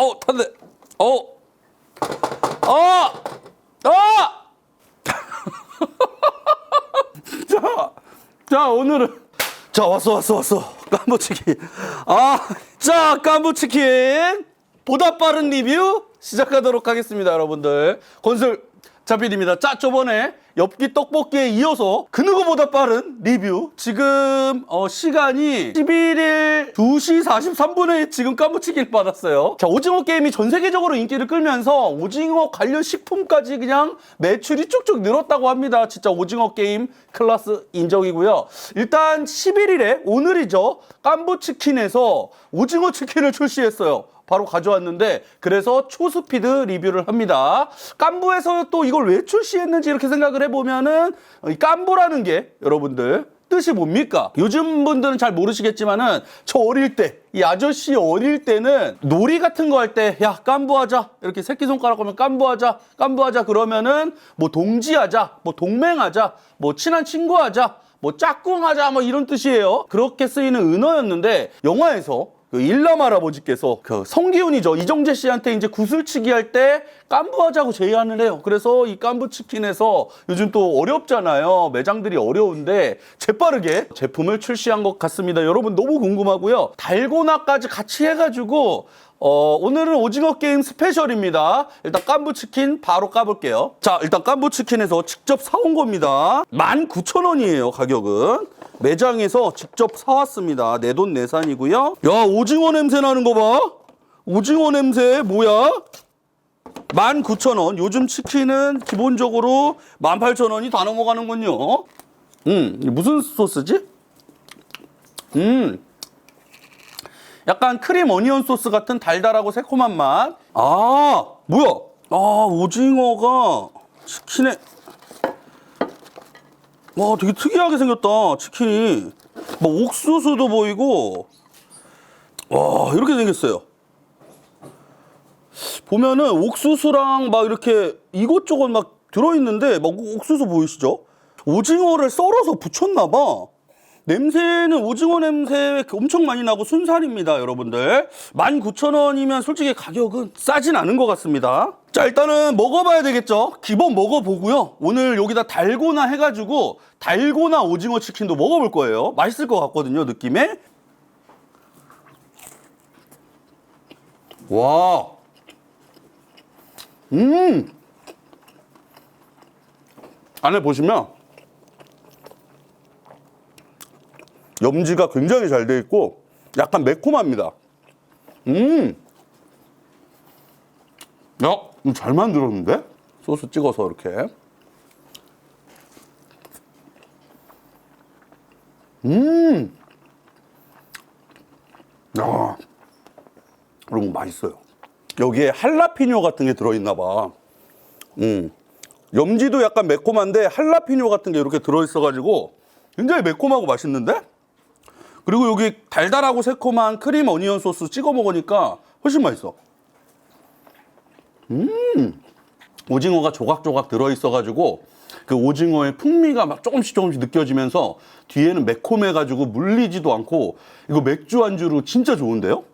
어, 탄데. 어. 어! 어! 자, 자, 오늘은. 자, 왔어, 왔어, 왔어. 깐부치킨. 아, 자, 깐부치킨. 보다 빠른 리뷰 시작하도록 하겠습니다, 여러분들. 건설 자필입니다. 자, 저번에 엽기 떡볶이에 이어서 그 누구보다 빠른 리뷰. 지금 어, 시간이 11일 2시 43분에 지금 깐부치기를 받았어요. 자, 오징어 게임이 전 세계적으로 인기를 끌면서 오징어 관련 식품까지 그냥 매출이 쭉쭉 늘었다고 합니다. 진짜 오징어 게임 클래스 인정이고요. 일단 11일에 오늘이죠. 깐부치킨에서 오징어 치킨을 출시했어요. 바로 가져왔는데 그래서 초스피드 리뷰를 합니다. 깐부에서 또 이걸 왜 출시했는지 이렇게 생각을 해보면은 이 깐부라는 게 여러분들 뜻이 뭡니까? 요즘 분들은 잘 모르시겠지만은 저 어릴 때 이 아저씨 어릴 때는 놀이 같은 거 할 때 야 깐부하자 이렇게 새끼손가락 하면 깐부하자 깐부하자 그러면은 뭐 동지하자 뭐 동맹하자 뭐 친한 친구하자 뭐 짝꿍하자 뭐 이런 뜻이에요. 그렇게 쓰이는 은어였는데 영화에서 그 일남 할아버지께서 그 성기훈이죠 이정재 씨한테 이제 구슬치기 할 때 깐부하자고 제의안을 해요. 그래서 이 깐부 치킨에서 요즘 또 어렵잖아요. 매장들이 어려운데 재빠르게 제품을 출시한 것 같습니다. 여러분 너무 궁금하고요. 달고나까지 같이 해가지고 어, 오늘은 오징어 게임 스페셜입니다. 일단 깐부치킨 바로 까볼게요. 자, 일단 깐부치킨에서 직접 사온 겁니다. 19,000원이에요, 가격은. 매장에서 직접 사왔습니다. 내 돈 내산이고요. 야, 오징어 냄새 나는 거 봐. 오징어 냄새 뭐야? 19,000원. 요즘 치킨은 기본적으로 18,000원이 다 넘어가는군요. 음, 무슨 소스지? 음, 약간 크림 어니언 소스 같은 달달하고 새콤한 맛. 아, 뭐야? 아, 오징어가 치킨에 와, 되게 특이하게 생겼다. 치킨이. 뭐 옥수수도 보이고. 와, 이렇게 생겼어요. 보면은 옥수수랑 막 이렇게 이것저것 막 들어있는데 막 옥수수 보이시죠? 오징어를 썰어서 붙였나 봐. 냄새는 오징어 냄새 엄청 많이 나고 순살입니다, 여러분들. 19,000원이면 솔직히 가격은 싸진 않은 것 같습니다. 자, 일단은 먹어봐야 되겠죠? 기본 먹어보고요. 오늘 여기다 달고나 해가지고 달고나 오징어 치킨도 먹어볼 거예요. 맛있을 것 같거든요, 느낌에. 와. 음. 안에 보시면 염지가 굉장히 잘 돼 있고 약간 매콤합니다. 음. 야, 잘 만들었는데? 소스 찍어서 이렇게. 음. 야. 여러분 맛있어요. 여기에 할라피뇨 같은 게 들어있나 봐. 음. 염지도 약간 매콤한데 할라피뇨 같은 게 이렇게 들어있어가지고 굉장히 매콤하고 맛있는데? 그리고 여기 달달하고 새콤한 크림 어니언 소스 찍어 먹으니까 훨씬 맛있어. 음, 오징어가 조각조각 들어있어가지고 그 오징어의 풍미가 막 조금씩 조금씩 느껴지면서 뒤에는 매콤해가지고 물리지도 않고 이거 맥주 안주로 진짜 좋은데요?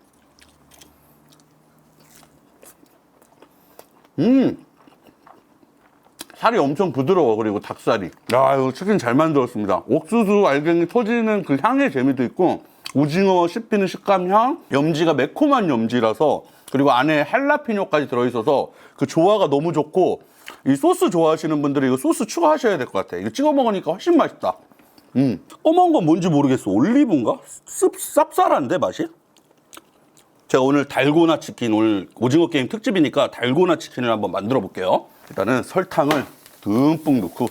음, 살이 엄청 부드러워 그리고 닭살이 야 이거 치킨 잘 만들었습니다 옥수수 알갱이 터지는 그 향의 재미도 있고 오징어 씹히는 식감 향 염지가 매콤한 염지라서 그리고 안에 할라피뇨까지 들어있어서 그 조화가 너무 좋고 이 소스 좋아하시는 분들이 이거 소스 추가하셔야 될 것 같아 이거 찍어 먹으니까 훨씬 맛있다 음 검은 건 뭔지 모르겠어 올리브인가? 씁, 쌉쌀한데 맛이? 제가 오늘 달고나 치킨 오늘 오징어 게임 특집이니까 달고나 치킨을 한번 만들어 볼게요. 일단은 설탕을 듬뿍 넣고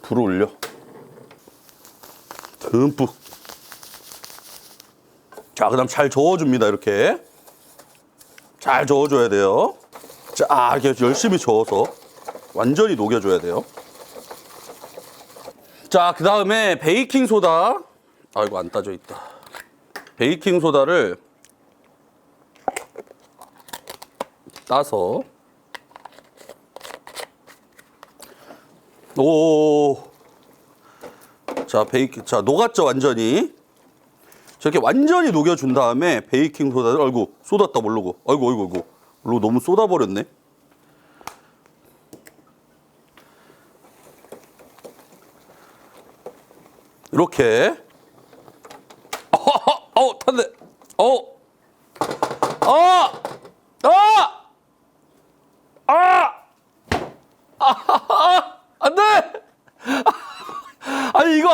불을 올려. 듬뿍. 자, 그 다음 잘 저어줍니다. 이렇게 잘 저어줘야 돼요. 자, 이렇게 열심히 저어서 완전히 녹여줘야 돼요. 자, 그 다음에 베이킹 소다. 아이고 안 따져 있다. 베이킹 소다를 따서 오. 자, 베이킹 자, 녹았죠, 완전히. 저렇게 완전히 녹여준 다음에 베이킹 소다를 아이고 쏟았다 모르고 아이고 아이고 아이고 모르고 너무 쏟아버렸네. 이렇게 어, 어, 어, 탄데, 어, 어, 아, 아, 아, 안 돼!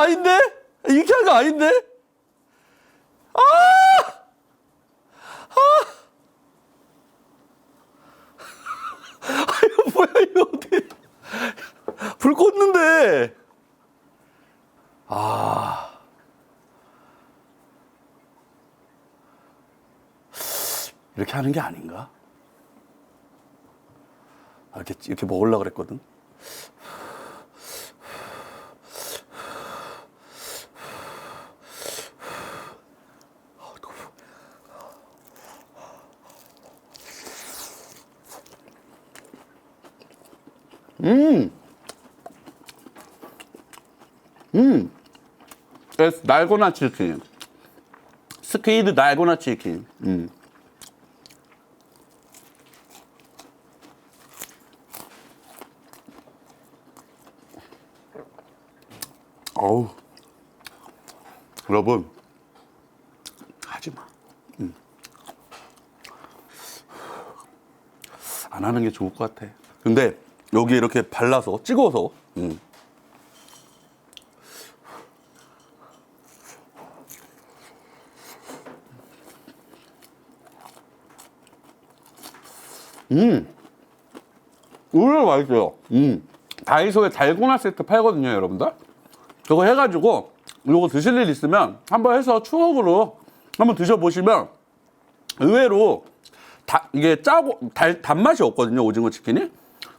아닌데? 이렇게 한 거 아닌데? 아! 아! 아, 이거 뭐야, 이거 어떻게. 불 껐는데. 이렇게 하는 게 아닌가? 아, 이렇게, 이렇게 먹으려고 그랬거든. 음. 음. 날고나 치킨. 스퀴드 날고나 치킨. 음. 어우. 여러분. 하지 마. 음. 안 하는 게 좋을 것 같아. 근데 여기 이렇게 발라서 찍어서 음. 의외로 맛있어요. 음. 다이소에 달고나 세트 팔거든요, 여러분들. 저거 해가지고 이거 드실 일 있으면 한번 해서 추억으로 한번 드셔보시면 의외로 다, 이게 짜고 달, 단맛이 없거든요, 오징어 치킨이.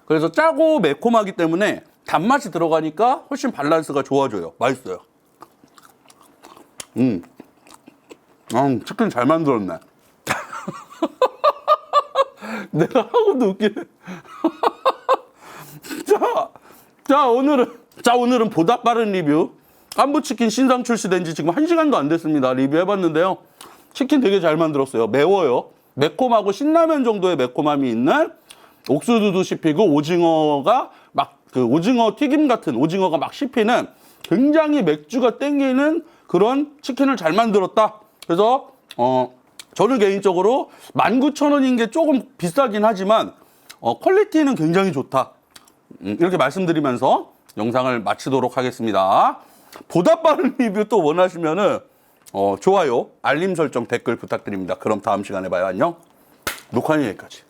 그래서 짜고 매콤하기 때문에 단맛이 들어가니까 훨씬 밸런스가 좋아져요. 맛있어요. 음. 음, 치킨 잘 만들었네. 내가 하고도 웃기네. 자, 자 오늘은 자 오늘은 보다 빠른 리뷰 깐부치킨 신상 출시된 지 지금 한 시간도 안 됐습니다. 리뷰해봤는데요. 치킨 되게 잘 만들었어요. 매워요. 매콤하고 신라면 정도의 매콤함이 있는 옥수수도 씹히고 오징어가 막 그 오징어 튀김 같은 오징어가 막 씹히는 굉장히 맥주가 땡기는 그런 치킨을 잘 만들었다. 그래서 어 저는 개인적으로 19,000원인 게 조금 비싸긴 하지만 어, 퀄리티는 굉장히 좋다. 음, 이렇게 말씀드리면서 영상을 마치도록 하겠습니다. 보다 빠른 리뷰 또 원하시면은 어, 좋아요, 알림 설정, 댓글 부탁드립니다. 그럼 다음 시간에 봐요. 안녕. 녹화는 여기까지.